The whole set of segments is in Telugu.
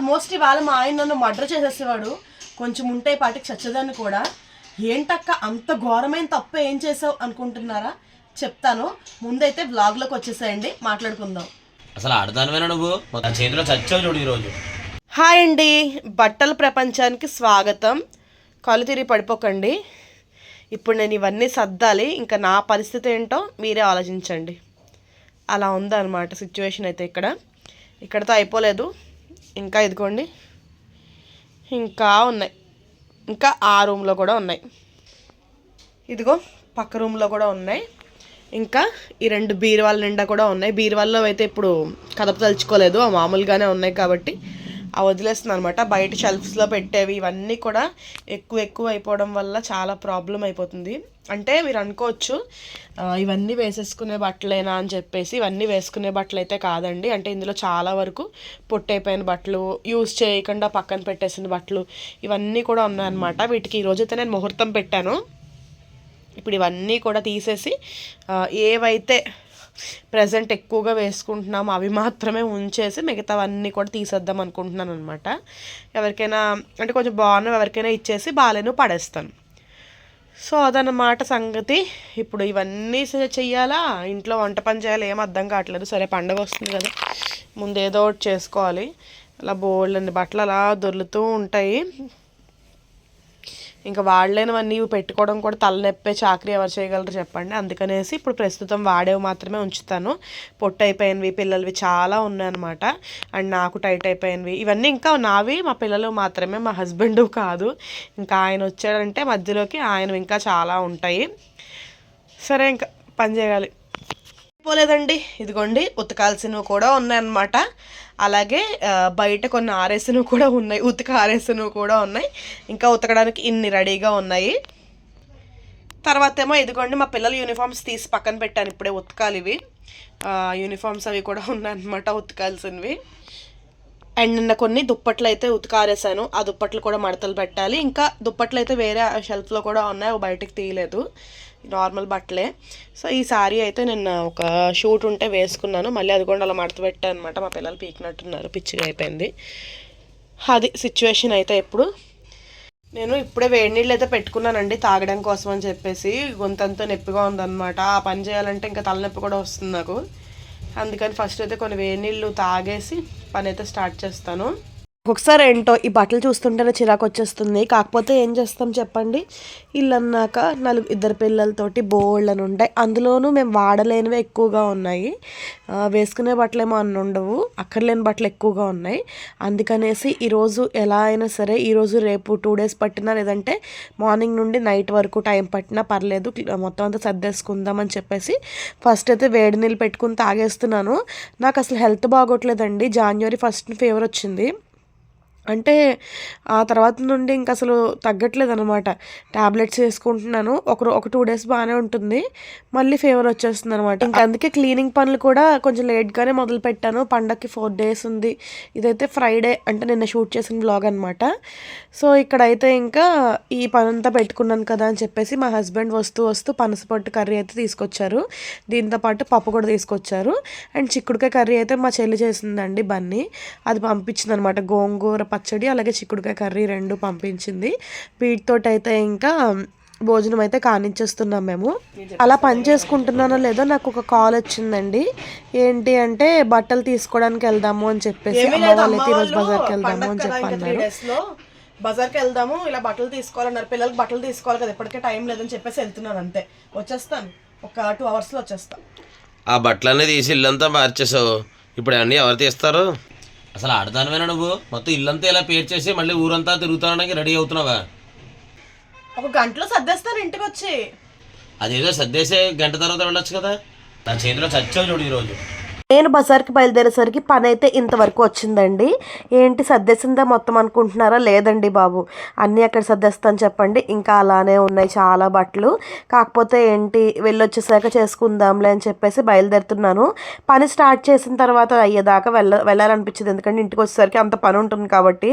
ఆల్మోస్ట్ ఇవాళ మా ఆయన నన్ను మర్డర్ చేసేసేవాడు. కొంచెం ఉంటే పాటికి చచ్చేదాన్ని కూడా. ఏంటక్క అంత ఘోరమైన తప్పు ఏం చేసావు అనుకుంటున్నారా? చెప్తాను. ముందైతే వ్లాగ్లోకి వచ్చేసేయండి. మాట్లాడుకుందాం. అసలు ఆడదానివేనా నువ్వు? చేతిలో చచ్చావు చూడు ఈరోజు. హాయ్ అండి. బట్టల ప్రపంచానికి స్వాగతం. కళ్ళు తిరిగి పడిపోకండి. ఇప్పుడు నేను ఇవన్నీ సర్దాలి. ఇంకా నా పరిస్థితి ఏంటో మీరే ఆలోచించండి. అలా ఉందన్నమాట సిచ్యువేషన్ అయితే ఇక్కడ. ఇక్కడతో అయిపోలేదు. ఇంకా ఇదిగోండి. ఇంకా ఉన్నాయి. ఇంకా ఆ రూమ్లో కూడా ఉన్నాయి. ఇదిగో పక్క రూమ్లో కూడా ఉన్నాయి. ఇంకా ఈ రెండు బీరువాల నిండా కూడా ఉన్నాయి. బీరువాల్లో అయితే ఇప్పుడు కదప తలుచుకోలేదు. ఆ మామూలుగానే ఉన్నాయి కాబట్టి. ఆ వదిలేస్తుంది అనమాట బయట షెల్ఫ్స్లో పెట్టేవి ఇవన్నీ కూడా ఎక్కువ ఎక్కువ అయిపోవడం వల్ల చాలా ప్రాబ్లం అయిపోతుంది. అంటే మీరు అనుకోవచ్చు ఇవన్నీ వేసేసుకునే బట్టలేనా అని చెప్పేసి ఇవన్నీ వేసుకునే బట్టలు అయితే కాదండి. అంటే ఇందులో చాలా వరకు పొట్టైపోయిన బట్టలు యూజ్ చేయకుండా పక్కన పెట్టేసిన బట్టలు ఇవన్నీ కూడా ఉన్నాయన్నమాట. వీటికి ఈరోజైతే నేను ముహూర్తం పెట్టాను. ఇప్పుడు ఇవన్నీ కూడా తీసేసి ఏవైతే ప్రజెంట్ ఎక్కువగా వేసుకుంటున్నాం అవి మాత్రమే ఉంచేసి మిగతావన్నీ కూడా తీసేద్దాం అనుకుంటున్నాను అనమాట ఎవరికైనా అంటే కొంచెం బాగున్నవి ఎవరికైనా ఇచ్చేసి బాగాలేను పడేస్తాను. సో అదన్నమాట సంగతి. ఇప్పుడు ఇవన్నీ చెయ్యాలా? ఇంట్లో వంట పని చేయాలి ఏం అర్థం కావట్లేదు. సరే పండగ వస్తుంది కదా. ముందు ఏదో ఒకటి చేసుకోవాలి. అలా బోల్డ్ బట్టలు అలా దొర్లుతూ ఉంటాయి. ఇంకా వాడలేనివన్నీ ఇవి పెట్టుకోవడం కూడా తలనొప్పే చాకరీ ఎవరు చేయగలరు చెప్పండి. అందుకనేసి ఇప్పుడు ప్రస్తుతం వాడేవి మాత్రమే ఉంచుతాను. పొట్టు అయిపోయినవి పిల్లలవి చాలా ఉన్నాయన్నమాట. అండ్ నాకు టైట్ అయిపోయినవి. ఇవన్నీ ఇంకా నావి మా పిల్లలు మాత్రమే మా హస్బెండ్ కాదు. ఇంకా ఆయన వచ్చాడంటే మధ్యలోకి ఆయన ఇంకా చాలా ఉంటాయి. సరే ఇంకా పని చేయాలి. పోలేదండి. ఇదిగోండి ఉతకాల్సినవి కూడా ఉన్నాయన్నమాట. అలాగే బయట కొన్ని ఆరేసినవి కూడా ఉన్నాయి. ఉతక ఆరేసినవి కూడా ఉన్నాయి. ఇంకా ఉతకడానికి ఇన్ని రెడీగా ఉన్నాయి. తర్వాత ఏమో ఇదిగోండి మా పిల్లల యూనిఫామ్స్ తీసి పక్కన పెట్టాను. ఇప్పుడే ఉతకాలి ఇవి యూనిఫామ్స్ అవి కూడా ఉన్నాయన్నమాట ఉతకాల్సినవి. అండ్ నిన్న కొన్ని దుప్పట్లు అయితే ఉతికారేసాను ఆ దుప్పట్లు కూడా మడతలు పెట్టాలి. ఇంకా దుప్పట్లు అయితే వేరే షెల్ఫ్లో కూడా ఉన్నాయి. అవి బయటకు తీయలేదు. నార్మల్ బట్టలే. సో ఈ సారీ అయితే నిన్న ఒక షూట్ ఉంటే వేసుకున్నాను. మళ్ళీ అది కూడా అలా మడత పెట్టాను అనమాట మా పిల్లలు పీకినట్టున్నారు. పిచ్చిగా అయిపోయింది. అది సిచ్యువేషన్ అయితే ఇప్పుడు నేను ఇప్పుడే వేడి నీళ్ళు అయితే పెట్టుకున్నానండి. తాగడం కోసం అని చెప్పేసి గొంతంతా నొప్పిగా ఉందన్నమాట. ఆ పని చేయాలంటే ఇంకా తలనొప్పి కూడా వస్తుంది నాకు. అందుకని ఫస్ట్ అయితే కొన్ని వేడి నీళ్ళు తాగేసి పని అయితే స్టార్ట్ చేస్తాను. ఒకసారి ఏంటో ఈ బట్టలు చూస్తుంటేనే చిరాకు వచ్చేస్తుంది. కాకపోతే ఏం చేస్తాం చెప్పండి? ఇల్లు అన్నాక నలుగు ఇద్దరు పిల్లలతోటి అని ఉంటాయి. అందులోనూ మేము వాడలేనివి ఎక్కువగా ఉన్నాయి. వేసుకునే బట్టలు ఏమో అన్ని ఉండవు. అక్కర్లేని బట్టలు ఎక్కువగా ఉన్నాయి. అందుకనేసి ఈరోజు ఎలా అయినా సరే ఈరోజు రేపు టూ డేస్ పట్టినా లేదంటే మార్నింగ్ నుండి నైట్ వరకు టైం పట్టినా పర్లేదు. మొత్తం అంతా సర్దేసుకుందాం అని చెప్పేసి ఫస్ట్ అయితే వేడి నీళ్ళు పెట్టుకుని తాగేస్తున్నాను. నాకు అసలు హెల్త్ బాగోట్లేదండి. జాన్వరి ఫస్ట్ ఫీవర్ వచ్చింది. అంటే ఆ తర్వాత నుండి ఇంకా అసలు తగ్గట్లేదు అనమాట ట్యాబ్లెట్స్ వేసుకుంటున్నాను. ఒక ఒక టూ డేస్ బాగానే ఉంటుంది. మళ్ళీ ఫీవర్ వచ్చేస్తుంది అనమాట ఇంకా అందుకే క్లీనింగ్ పనులు కూడా కొంచెం లేట్గానే మొదలు పెట్టాను. పండగకి ఫోర్ డేస్ ఉంది. ఇదైతే ఫ్రైడే అంటే నిన్న షూట్ చేసిన బ్లాగ్ అనమాట సో ఇక్కడైతే ఇంకా ఈ పనంతా పెట్టుకున్నాను కదా అని చెప్పేసి మా హస్బెండ్ వస్తూ వస్తూ పనసపట్టు కర్రీ అయితే తీసుకొచ్చారు. దీంతో పాటు పప్పు కూడా తీసుకొచ్చారు. అండ్ చిక్కుడుకాయ కర్రీ అయితే మా చెల్లి చేసిందండి బన్నీ. అది పంపించింది అనమాట గోంగూర పచ్చడి అలాగే చిక్కుడుకాయ కర్రీ రెండు పంపించింది. వీటితోటి అయితే ఇంకా భోజనం అయితే కానిచ్చేస్తున్నాం మేము. అలా పని చేసుకుంటున్నానో లేదో నాకు ఒక కాల్ వచ్చిందండి. ఏంటి అంటే బట్టలు తీసుకోవడానికి వెళ్దాము అని చెప్పేసి అమ్మ వాళ్ళైతే ఈరోజు బజార్కి వెళ్దాము అని చెప్పి అన్నారు బజార్కి వెళ్దాము ఇలా బట్టలు తీసుకోవాలన్నారు. పిల్లలకి బట్టలు తీసుకోవాలి కదా ఇప్పటికే టైం లేదని చెప్పేసి వెళ్తున్నాను అంతే. వచ్చేస్తాను. ఒక టూ అవర్స్లో వచ్చేస్తాను ఆ బట్టలన్నీ తీసి ఇల్లంతా మార్చేసావు. ఇప్పుడు అన్నీ ఎవరు తీస్తారు? అసలు ఆడదానివేనా నువ్వు? మొత్తం ఇల్లంతా ఇలా పేర్చేసి మళ్ళీ ఊరంతా తిరుగుతానికి రెడీ అవుతున్నావా? ఒక గంటలో సర్దేస్తాను ఇంటికి వచ్చి అదేదో సర్దేసే గంట తర్వాత వెళ్ళొచ్చు కదా? నా చేతిలో చచ్చావు చూడు ఈరోజు. నేను బజార్కి బయలుదేరేసరికి పని అయితే ఇంతవరకు వచ్చిందండి. ఏంటి సర్దేసిందా మొత్తం అనుకుంటున్నారా? లేదండి బాబు. అన్నీ అక్కడ సర్దేస్తాను చెప్పండి. ఇంకా అలానే ఉన్నాయి చాలా బట్టలు. కాకపోతే ఏంటి వెళ్ళొచ్చేసాక చేసుకుందాంలే అని చెప్పేసి బయలుదేరుతున్నాను. పని స్టార్ట్ చేసిన తర్వాత అయ్యేదాకా వెళ్ళ వెళ్ళాలనిపించింది. ఎందుకంటే ఇంటికి వచ్చేసరికి అంత పని ఉంటుంది కాబట్టి.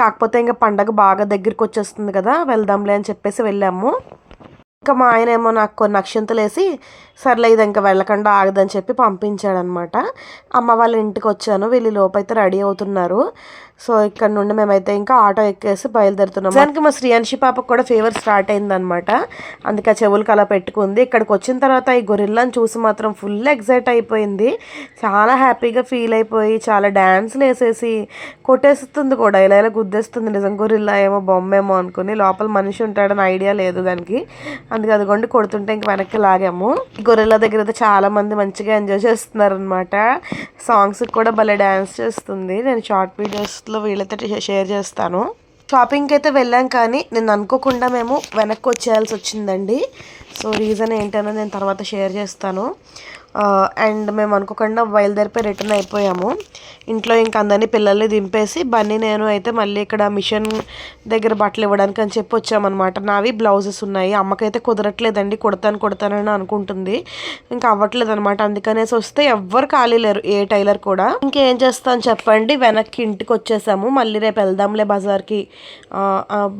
కాకపోతే ఇంకా పండగ బాగా దగ్గరికి వచ్చేస్తుంది కదా వెళ్దాంలే అని చెప్పేసి వెళ్ళాము. ఇంకా మా ఆయన ఏమో నాకు కొన్ని అక్షంతలు వేసి సర్లే ఇది ఇంకా వెళ్ళకుండా ఆగదని చెప్పి పంపించాడనమాట. అమ్మ వాళ్ళ ఇంటికి వచ్చాను వీళ్ళు లోపైతే రెడీ అవుతున్నారు. సో ఇక్కడ నుండి మేమైతే ఇంకా ఆటో ఎక్కేసి బయలుదేరుతున్నాం. దానికి మా శ్రీయాన్షి పాపకు కూడా ఫీవర్ స్టార్ట్ అయిందనమాట అందుకే ఆ చెవులకు అలా పెట్టుకుంది. ఇక్కడికి వచ్చిన తర్వాత ఈ గొరిల్లాని చూసి మాత్రం ఫుల్ ఎగ్జైట్ అయిపోయింది. చాలా హ్యాపీగా ఫీల్ అయిపోయి చాలా డ్యాన్స్లు వేసేసి కొట్టేస్తుంది కూడా. ఇలా ఇలా గుద్దేస్తుంది. నిజం గొరిల్లా ఏమో బొమ్మేమో అనుకుని లోపల మనిషి ఉంటాడని ఐడియా లేదు దానికి. అందుకే అదిగోండి కొడుతుంటే ఇంక వెనక్కి లాగాము. గొరిల్లా దగ్గర అయితే చాలా మంది మంచిగా ఎంజాయ్ చేస్తున్నారు అనమాట కూడా భలే డ్యాన్స్ చేస్తుంది. నేను షార్ట్ వీడియోస్లో వీళ్ళతో షేర్ చేస్తాను. షాపింగ్కి అయితే వెళ్ళాం కానీ నేను అనుకోకుండా మేము వెనక్కి వచ్చేయాల్సి వచ్చిందండి. సో రీజన్ ఏంటనో నేను తర్వాత షేర్ చేస్తాను. అండ్ మేము అనుకోకుండా బయలుదేరిపోయి రిటర్న్ అయిపోయాము. ఇంట్లో ఇంక అందరినీ పిల్లల్ని దింపేసి బన్నీ నేను అయితే మళ్ళీ ఇక్కడ మిషన్ దగ్గర బట్టలు ఇవ్వడానికి అని చెప్పి వచ్చామన్నమాట. నావి బ్లౌజెస్ ఉన్నాయి. అమ్మకైతే కుదరట్లేదండి కుడతాను కుడతానని అనుకుంటుంది. ఇంకా అవ్వట్లేదు అనమాట అందుకనేసి వస్తే ఎవ్వరు ఖాళీ లేరు ఏ టైలర్ కూడా. ఇంకేం చేస్తాను చెప్పండి వెనక్కి ఇంటికి వచ్చేసాము. మళ్ళీ రేపు వెళ్దాంలే బజార్కి.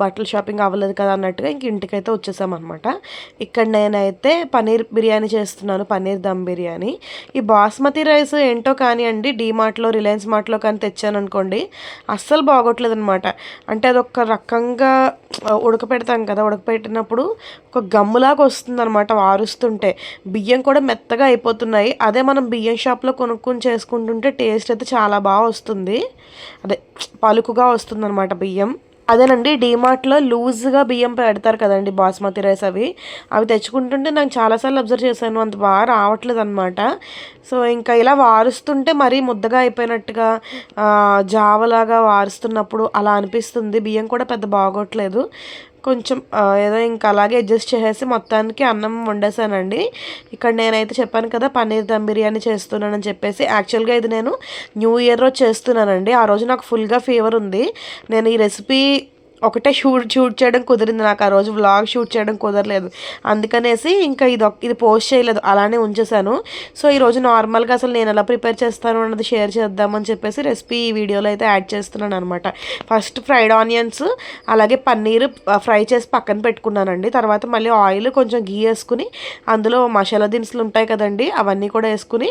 బట్టల షాపింగ్ అవ్వలేదు కదా అన్నట్టుగా ఇంక ఇంటికైతే వచ్చేసాం అనమాట ఇక్కడ నేనైతే పనీర్ బిర్యానీ చేస్తున్నాను పనీర్ దమ్ బిర్యానీ. బిర్యానీ. ఈ బాస్మతి రైస్ ఏంటో కానివ్వండి డీమార్ట్లో రిలయన్స్ మార్ట్లో కానీ తెచ్చాను అనుకోండి అస్సలు బాగోట్లేదు అనమాట అంటే అది ఒక రకంగా ఉడకపెడతాం కదా ఉడకపెట్టినప్పుడు ఒక గమ్ములాగా వస్తుంది అనమాట వారుస్తుంటే. బియ్యం కూడా మెత్తగా అయిపోతున్నాయి. అదే మనం బియ్యం షాప్లో కొనుక్కొని చేసుకుంటుంటే టేస్ట్ అయితే చాలా బాగా వస్తుంది. అదే పలుకుగా వస్తుంది అనమాట బియ్యం. అదేనండి డీమార్ట్లో లూజ్గా బియ్యం పెడతారు కదండి బాస్మతి రైస్ అవి. అవి తెచ్చుకుంటుంటే నాకు చాలాసార్లు అబ్జర్వ్ చేశాను అంత బాగా రావట్లేదు అనమాట సో ఇంకా ఇలా వారుస్తుంటే మరీ ముద్దగా అయిపోయినట్టుగా జావలాగా వారుస్తున్నప్పుడు అలా అనిపిస్తుంది. బియ్యం కూడా పెద్ద బాగోట్లేదు. కొంచెం ఏదో ఇంకా అలాగే అడ్జస్ట్ చేసేసి మొత్తానికి అన్నం వండేసానండి. ఇక్కడ నేనైతే చెప్పాను కదా పన్నీర్ దమ్ బిర్యానీ చేస్తున్నానని చెప్పేసి. యాక్చువల్గా ఇది నేను న్యూ ఇయర్ రోజు చేస్తున్నానండి. ఆ రోజు నాకు ఫుల్గా ఫీవర్ ఉంది. నేను ఈ రెసిపీ ఒకటే షూట్ షూట్ చేయడం కుదిరింది. నాకు ఆ రోజు వ్లాగ్ షూట్ చేయడం కుదరలేదు. అందుకనేసి ఇంకా ఇది ఇది పోస్ట్ చేయలేదు. అలానే ఉంచేసాను సో ఈరోజు నార్మల్గా అసలు నేను ఎలా ప్రిపేర్ చేస్తాను అన్నది షేర్ చేద్దామని చెప్పేసి రెసిపీ ఈ వీడియోలో అయితే యాడ్ చేస్తున్నాను అనమాట ఫస్ట్ ఫ్రైడ్ ఆనియన్స్ అలాగే పన్నీర్ ఫ్రై చేసి పక్కన పెట్టుకున్నానండి. తర్వాత మళ్ళీ ఆయిల్ కొంచెం గీ వేసుకుని అందులో మసాలా దినుసులు ఉంటాయి కదండి అవన్నీ కూడా వేసుకుని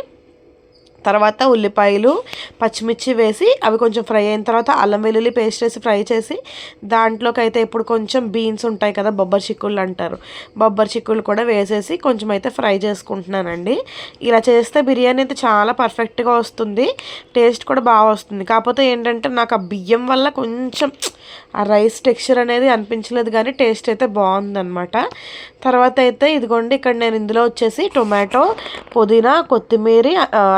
తర్వాత ఉల్లిపాయలు పచ్చిమిర్చి వేసి అవి కొంచెం ఫ్రై అయిన తర్వాత అల్లం వెల్లుల్లి పేస్ట్ వేసి ఫ్రై చేసి దాంట్లోకి అయితే ఇప్పుడు కొంచెం బీన్స్ ఉంటాయి కదా బొబ్బరి చిక్కుళ్ళు అంటారు. బొబ్బరి చిక్కుళ్ళు కూడా వేసేసి కొంచెం అయితే ఫ్రై చేసుకుంటున్నానండి. ఇలా చేస్తే బిర్యానీ అయితే చాలా పర్ఫెక్ట్గా వస్తుంది. టేస్ట్ కూడా బాగా వస్తుంది. కాకపోతే ఏంటంటే నాకు ఆ బియ్యం వల్ల కొంచెం ఆ రైస్ టెక్స్చర్ అనేది అనిపించలేదు కానీ టేస్ట్ అయితే బాగుందన్నమాట. తర్వాత అయితే ఇదిగోండి ఇక్కడ నేను ఇందులో వచ్చేసి టొమాటో పుదీనా కొత్తిమీర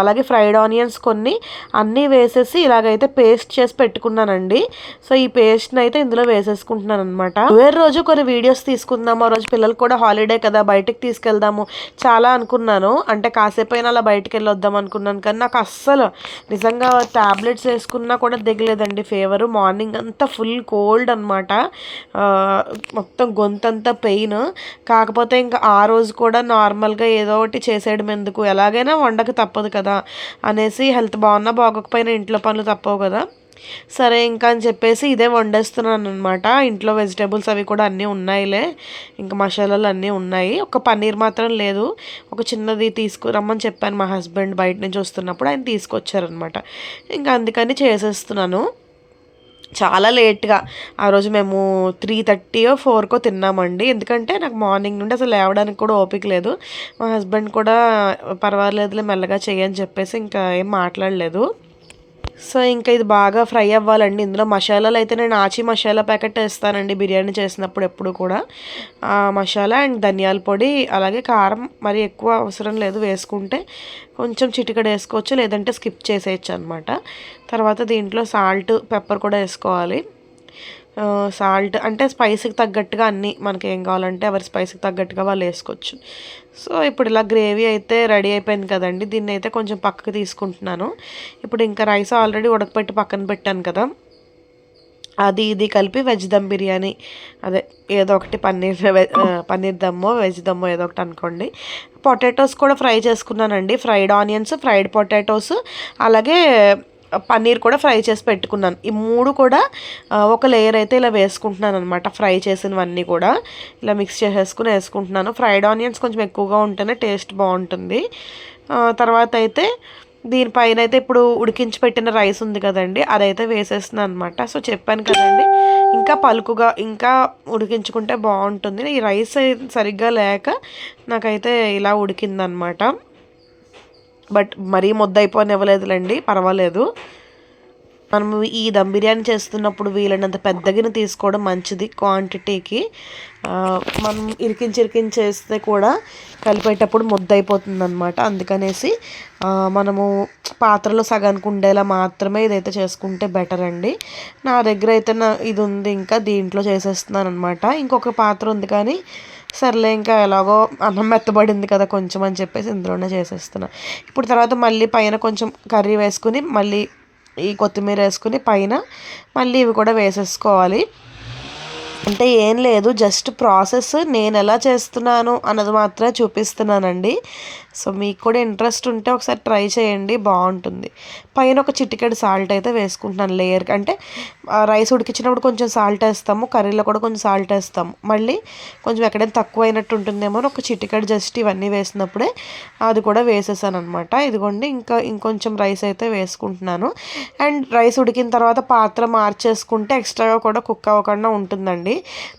అలాగే ఫ్రైడ్ ఆనియన్స్ కొన్ని అన్నీ వేసేసి ఇలాగైతే పేస్ట్ చేసి పెట్టుకున్నానండి. సో ఈ పేస్ట్ని అయితే ఇందులో వేసేసుకుంటున్నాను అనమాట వేరే రోజు కొన్ని వీడియోస్ తీసుకుందాము. ఆ రోజు పిల్లలు కూడా హాలిడే కదా బయటకు తీసుకెళ్దాము చాలా అనుకున్నాను. అంటే కాసేపు అయినా అలా బయటకు వెళ్ళొద్దాం అనుకున్నాను కానీ నాకు అస్సలు నిజంగా టాబ్లెట్స్ వేసుకున్నా కూడా దిగలేదండి. ఫీవర్ మార్నింగ్ అంతా ఫుల్ కో కోల్డ్ అనమాట మొత్తం గొంతంతా పెయిన్. కాకపోతే ఇంకా ఆ రోజు కూడా నార్మల్గా ఏదో ఒకటి చేసేయడం ఎందుకు? ఎలాగైనా వండక తప్పదు కదా అనేసి హెల్త్ బాగున్నా బాగోకపోయినా ఇంట్లో పనులు తప్పవు కదా. సరే ఇంకా అని చెప్పేసి ఇదే వండేస్తున్నాను అనమాట ఇంట్లో వెజిటేబుల్స్ అవి కూడా అన్నీ ఉన్నాయిలే. ఇంకా మసాలాలు అన్నీ ఉన్నాయి. ఒక పన్నీర్ మాత్రం లేదు. ఒక చిన్నది తీసుకురమ్మని చెప్పాను మా హస్బెండ్ బయట నుంచి వస్తున్నప్పుడు ఆయన తీసుకొచ్చారనమాట ఇంకా అందుకని చేసేస్తున్నాను. చాలా లేట్గా. ఆ రోజు మేము త్రీ థర్టీయో ఫోర్కో తిన్నామండి. ఎందుకంటే నాకు మార్నింగ్ నుండి అసలు లేవడానికి కూడా ఓపిక లేదు. మా హస్బెండ్ కూడా పర్వాలేదులే మెల్లగా చేయని చెప్పేసి ఇంకా ఏం మాట్లాడలేదు. సో ఇంకా ఇది బాగా ఫ్రై అవ్వాలండి. ఇందులో మసాలాలు అయితే నేను ఆచి మసాలా ప్యాకెట్ వేస్తానండి బిర్యానీ చేసినప్పుడు ఎప్పుడు కూడా. ఆ మసాలా అండ్ ధనియాల పొడి అలాగే కారం మరి ఎక్కువ అవసరం లేదు వేసుకుంటే కొంచెం చిటికడ వేసుకోవచ్చు లేదంటే స్కిప్ చేసేయచ్చు అనమాట తర్వాత దీంట్లో సాల్ట్ పెప్పర్ కూడా వేసుకోవాలి. సాల్ట్ అంటే స్పైసీకి తగ్గట్టుగా అన్నీ మనకి ఏం కావాలంటే ఎవరి స్పైసీకి తగ్గట్టుగా వాళ్ళు వేసుకోవచ్చు. సో ఇప్పుడు ఇలా గ్రేవీ అయితే రెడీ అయిపోయింది కదండి. దీన్ని అయితే కొంచెం పక్కకు తీసుకుంటున్నాను. ఇప్పుడు ఇంకా రైస్ ఆల్రెడీ ఉడకపెట్టి పక్కన పెట్టాను కదా. అది ఇది కలిపి వెజ్ దమ్ బిర్యానీ. అదే ఏదో ఒకటి పన్నీర్ పన్నీర్ దమ్మో వెజ్ దమ్మో ఏదో ఒకటి అనుకోండి. పొటాటోస్ కూడా ఫ్రై చేసుకున్నానండి. ఫ్రైడ్ ఆనియన్స్ ఫ్రైడ్ పొటాటోస్ అలాగే పన్నీర్ కూడా ఫ్రై చేసి పెట్టుకున్నాను. ఈ మూడు కూడా ఒక లేయర్ అయితే ఇలా వేసుకుంటున్నాను అనమాట ఫ్రై చేసినవన్నీ కూడా ఇలా మిక్స్ చేసేసుకుని వేసుకుంటున్నాను. ఫ్రైడ్ ఆనియన్స్ కొంచెం ఎక్కువగా ఉంటేనే టేస్ట్ బాగుంటుంది. తర్వాత అయితే దీనిపైన అయితే ఇప్పుడు ఉడికించి పెట్టిన రైస్ ఉంది కదండి అదైతే వేసేస్తున్నాను అనమాట సో చెప్పాను కదండి ఇంకా పలుకుగా ఇంకా ఉడికించుకుంటే బాగుంటుంది. ఈ రైస్ సరిగ్గా లేక నాకైతే ఇలా ఉడికిందనమాట బట్ మరీ ముద్ద ఇవ్వలేదులేండి పర్వాలేదు. మనము ఈ దమ్ బిర్యానీ చేస్తున్నప్పుడు వీలైనంత పెద్దగిన తీసుకోవడం మంచిది క్వాంటిటీకి. మనం ఇరికించి ఇరికించి చేస్తే కూడా కలిపేటప్పుడు ముద్దయిపోతుంది అనమాట అందుకనేసి మనము పాత్రలో సగానికి ఉండేలా మాత్రమే ఇదైతే చేసుకుంటే బెటర్ అండి. నా దగ్గర అయితే నా ఇది ఉంది ఇంకా దీంట్లో చేసేస్తున్నాను అనమాట ఇంకొక పాత్ర ఉంది కానీ సర్లే ఇంకా ఎలాగో అన్నం మెత్తబడింది కదా కొంచెం అని చెప్పేసి ఇందులోనే చేసేస్తున్నా. ఇప్పుడు తర్వాత మళ్ళీ పైన కొంచెం కర్రీ వేసుకుని మళ్ళీ ఈ కొత్తిమీర వేసుకుని పైన మళ్ళీ ఇవి కూడా వేసేసుకోవాలి. అంటే ఏం లేదు జస్ట్ ప్రాసెస్ నేను ఎలా చేస్తున్నాను అన్నది మాత్రమే చూపిస్తున్నానండి. సో మీకు కూడా ఇంట్రెస్ట్ ఉంటే ఒకసారి ట్రై చేయండి బాగుంటుంది. పైన ఒక చిటికెడు సాల్ట్ అయితే వేసుకుంటున్నాను లేయర్ అంటే రైస్ ఉడికించినప్పుడు కొంచెం సాల్ట్ వేస్తాము కర్రీలో కూడా కొంచెం సాల్ట్ వేస్తాము. మళ్ళీ కొంచెం ఎక్కడైనా తక్కువ అయినట్టు ఉంటుందేమో అని ఒక చిటికెడు జస్ట్ ఇవన్నీ వేసినప్పుడే అది కూడా వేసేసాను అనమాట ఇదిగోండి ఇంకా ఇంకొంచెం రైస్ అయితే వేసుకుంటున్నాను. అండ్ రైస్ ఉడికిన తర్వాత పాత్ర మార్చేసుకుంటే ఎక్స్ట్రాగా కూడా కుక్ అవ్వకుండా ఉంటుందండి.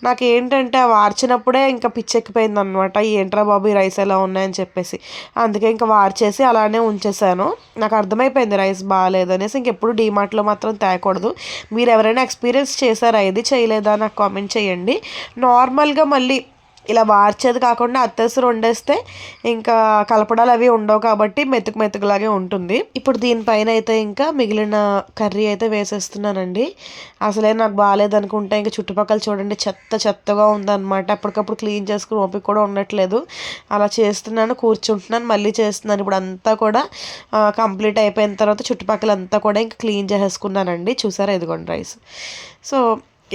నాకు ఏంటంటే ఆ వార్చినప్పుడే ఇంకా పిచ్చెక్కిపోయింది అనమాట ఏంట్రా బాబు ఈ రైస్ ఎలా ఉన్నాయని చెప్పేసి. అందుకే ఇంకా వార్చేసి అలానే ఉంచేసాను. నాకు అర్థమైపోయింది రైస్ బాగాలేదు అనేసి ఇంకెప్పుడు డీమార్ట్లో మాత్రం తేకూడదు. మీరు ఎవరైనా ఎక్స్పీరియన్స్ చేశారా? ఇది చేయలేదా? నాకు కామెంట్ చేయండి. నార్మల్గా మళ్ళీ ఇలా వార్చేది కాకుండా అత్తసరు వండేస్తే ఇంకా కలపడాలు అవి ఉండవు కాబట్టి మెతుకు మెతుకులాగే ఉంటుంది. ఇప్పుడు దీనిపైన అయితే ఇంకా మిగిలిన కర్రీ అయితే వేసేస్తున్నానండి. అసలే నాకు బాగాలేదు అనుకుంటే ఇంకా చుట్టుపక్కల చూడండి చెత్త చెత్తగా ఉందన్నమాట. అప్పటికప్పుడు క్లీన్ చేసుకుని ఓపిక కూడా ఉండట్లేదు. అలా చేస్తున్నాను కూర్చుంటున్నాను మళ్ళీ చేస్తున్నాను. ఇప్పుడు అంతా కూడా కంప్లీట్ అయిపోయిన తర్వాత చుట్టుపక్కల అంతా కూడా ఇంకా క్లీన్ చేసేసుకున్నానండి. చూసారా ఇదిగోండి రైస్. సో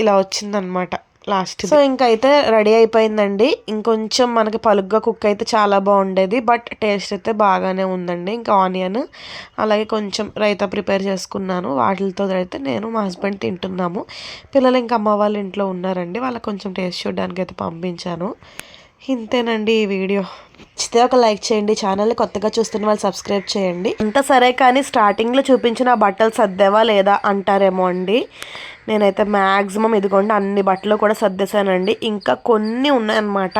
ఇలా వచ్చిందనమాట లాస్ట్ సో ఇంకైతే రెడీ అయిపోయిందండి. ఇంకొంచెం మనకి పలుగ్గా కుక్ అయితే చాలా బాగుండేది. బట్ టేస్ట్ అయితే బాగానే ఉందండి. ఇంకా ఆనియన్ అలాగే కొంచెం రైతా ప్రిపేర్ చేసుకున్నాను. వాటితో అయితే నేను మా హస్బెండ్ తింటున్నాము. పిల్లలు ఇంకా అమ్మ వాళ్ళ ఇంట్లో ఉన్నారండి. వాళ్ళకి కొంచెం టేస్ట్ చూడడానికి అయితే పంపించాను. ఇంతేనండి ఈ వీడియో. నచ్చితే ఒక లైక్ చేయండి. ఛానల్ని కొత్తగా చూస్తున్న వాళ్ళు సబ్స్క్రైబ్ చేయండి. అంత సరే కానీ స్టార్టింగ్లో చూపించిన బట్టలు సర్దేవా లేదా అంటారేమో అండి. నేనైతే మ్యాక్సిమం ఇదిగోండి అన్ని బట్టలు కూడా సర్దేశానండి. ఇంకా కొన్ని ఉన్నాయన్నమాట.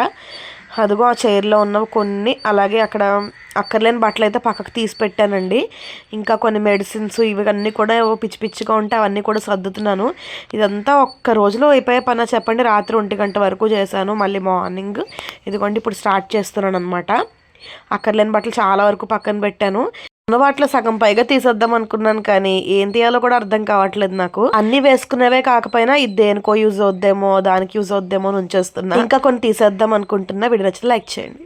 అదిగో ఆ చైర్లో ఉన్నవి కొన్ని అలాగే అక్కడ అక్కర్లేని బట్టలు అయితే పక్కకు తీసి పెట్టానండి. ఇంకా కొన్ని మెడిసిన్స్ ఇవి అన్నీ కూడా పిచ్చి పిచ్చిగా ఉంటే అవన్నీ కూడా సర్దుతున్నాను. ఇదంతా ఒక్క రోజులో అయిపోయే పని చెప్పండి. రాత్రి ఒంటి గంట వరకు చేశాను. మళ్ళీ మార్నింగ్ ఇదిగోండి ఇప్పుడు స్టార్ట్ చేస్తున్నాను అనమాట అక్కర్లేని బట్టలు చాలా వరకు పక్కన పెట్టాను. ఉన్న వాటిలో సగం పైగా తీసేద్దాం అనుకున్నాను కానీ ఏం తీయాలో కూడా అర్థం కావట్లేదు నాకు. అన్ని వేసుకునేవే కాకపోయినా ఇది దేనికో యూజ్ అవుద్దేమో దానికి యూజ్ అవుద్దేమో అని ఉంచేస్తున్నా. ఇంకా కొన్ని తీసేద్దాం అనుకుంటున్నా. వీడి నచ్చితే లైక్ చేయండి.